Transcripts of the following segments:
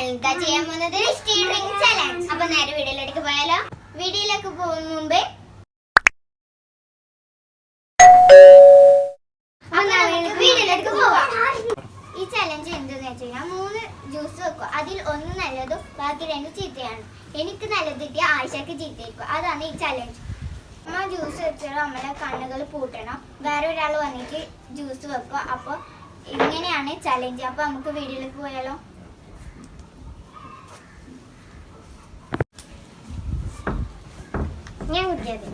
എന്താ ചെയ്യാൻ പോകുന്നത് സ്റ്റീറിംഗ് ചലഞ്ച് അപ്പൊ നേരെ വീഡിയോയിലേക്ക് പോയാലോ? വീഡിയോയിലേക്ക് പോകുന്ന മുമ്പേ വീഡിയോയിലേക്ക് പോവാം. ഈ ചലഞ്ച് എന്തെന്ന് വെച്ച് മൂന്ന് ജ്യൂസ് വെക്കും. അതിൽ ഒന്ന് നല്ലതും ബാക്കി രണ്ട് ചീത്തയാണ്. എനിക്ക് നല്ലത് കിട്ടിയ ആഴ്ചക്ക് ചീത്തയായിരിക്കും. അതാണ് ഈ ചലഞ്ച് അമ്മ ജ്യൂസ് വെച്ചാൽ നമ്മളെ കണ്ണുകൾ പൂട്ടണം. വേറെ ഒരാൾ വന്നിട്ട് ജ്യൂസ് വെക്കുക അപ്പോൾ ഇങ്ങനെയാണ് ചലഞ്ച് അപ്പോൾ നമുക്ക് വീഡിയോയിലേക്ക് പോയാലോ? ഞാൻ കുടിക്കാതെ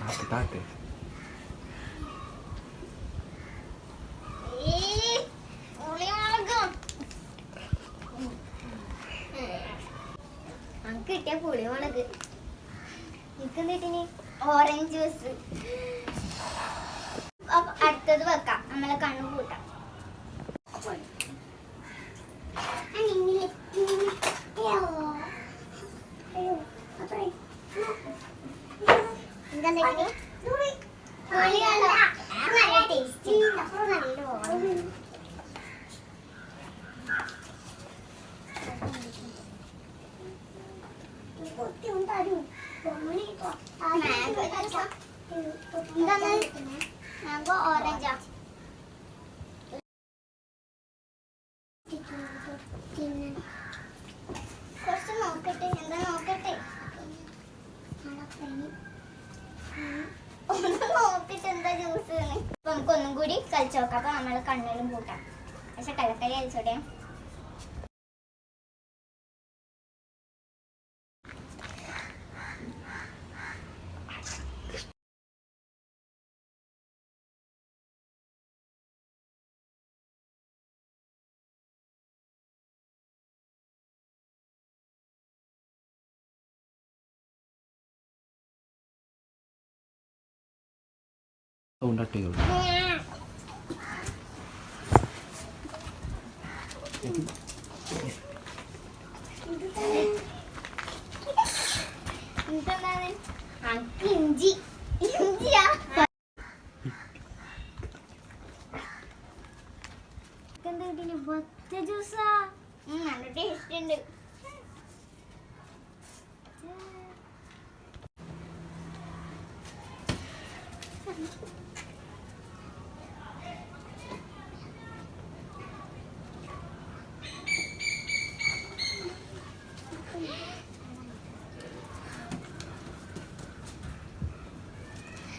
താക്ക് താക്ക് നമുക്ക് കിട്ടിയ പുളിമുളക് ഓറഞ്ച് ജ്യൂസ് അപ്പൊ അടുത്തത് വെക്കാം. നമ്മളെ കണ്ണു കൂട്ടാം എന്താ നല്ല ടേസ്റ്റ് നല്ല ഓറഞ്ച് മാംഗോ ഓറഞ്ചാ. കുറച്ച് നോക്കട്ടെ എന്താ നോക്കട്ടെ? ഒന്ന് നോക്കിട്ട് എന്താ ജ്യൂസ് അപ്പൊ നമുക്ക് ഒന്നും കൂടി കളിച്ചു നോക്കാം. അപ്പൊ നമ്മൾ കണ്ണിലും കൂട്ടാം പക്ഷെ കലക്കരി കളിച്ചോടെ സൗണ്ട് കട്ട് ചെയ്തോളൂ നല്ല ടേസ്റ്റ് ഉണ്ട്. ഞാൻ മൊത്തരിയണേ എന്താ നിന്റെ ദിവസം ഞാൻ മൊത്തരിയണേ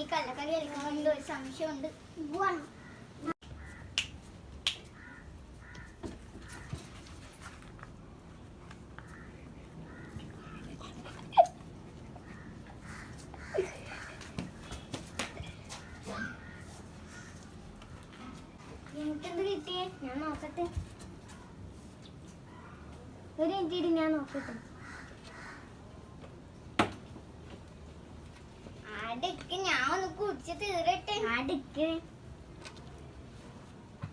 നീ കള്ളക്കറി കളിക്കുന്നുണ്ട് ഒരു സംശയമുണ്ട്. എനിക്കെന്ത് കിട്ടിയേ? ഞാൻ നോക്കട്ടെ. ഒരു മിനിറ്റ് ഞാൻ നോക്കട്ടെ. അടുക്ക് ഞാൻ ഒന്ന് കുടിച്ച് തീരട്ടെ അടുക്ക്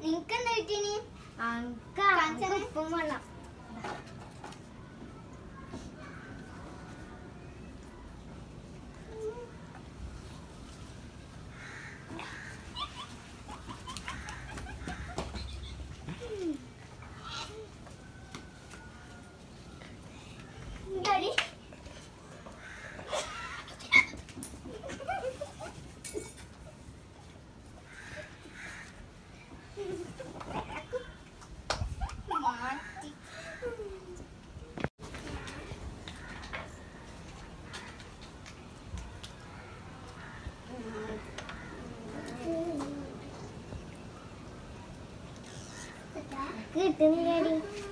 നിനക്ക് എന്താ കിട്ടീനി ഉപ്പും വെള്ളം ってねやり。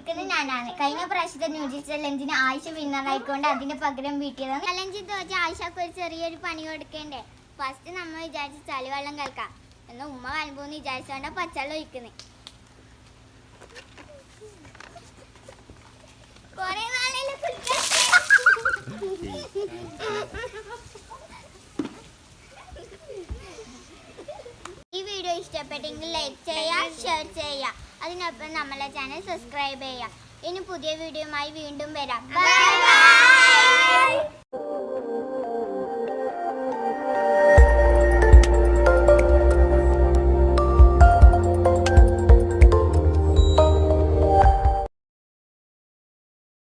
ജയിച്ചിരിക്കുന്നത് ഞാനാണ്. കഴിഞ്ഞ പ്രാവശ്യത്തെ ന്യൂജി ചലഞ്ചിന് ആയിഷ വിന്നർ ആയിക്കൊണ്ട് അതിന് പകരം വീട്ടിയതാണ്. ചലഞ്ച് തോറ്റ ആയിഷക്ക് ഒരു ചെറിയൊരു പണി കൊടുക്കേണ്ടേ. ഫസ്റ്റ് നമ്മൾ വിചാരിച്ച് ചളിവെള്ളം കേൾക്കാം എന്നാൽ ഉമ്മ വരുമ്പോന്ന് വിചാരിച്ചോണ്ട പച്ചവെള്ളം ഒഴിക്കുന്നത് ഈ വീഡിയോ ഇഷ്ടപ്പെട്ടെങ്കിൽ ലൈക്ക് ചെയ്യുക ഷെയർ ചെയ്യുക അതിനൊപ്പം നമ്മളെ ചാനൽ സബ്സ്ക്രൈബ് ചെയ്യാം. ഇനി പുതിയ വീഡിയോയുമായി വീണ്ടും വരാം. Bye bye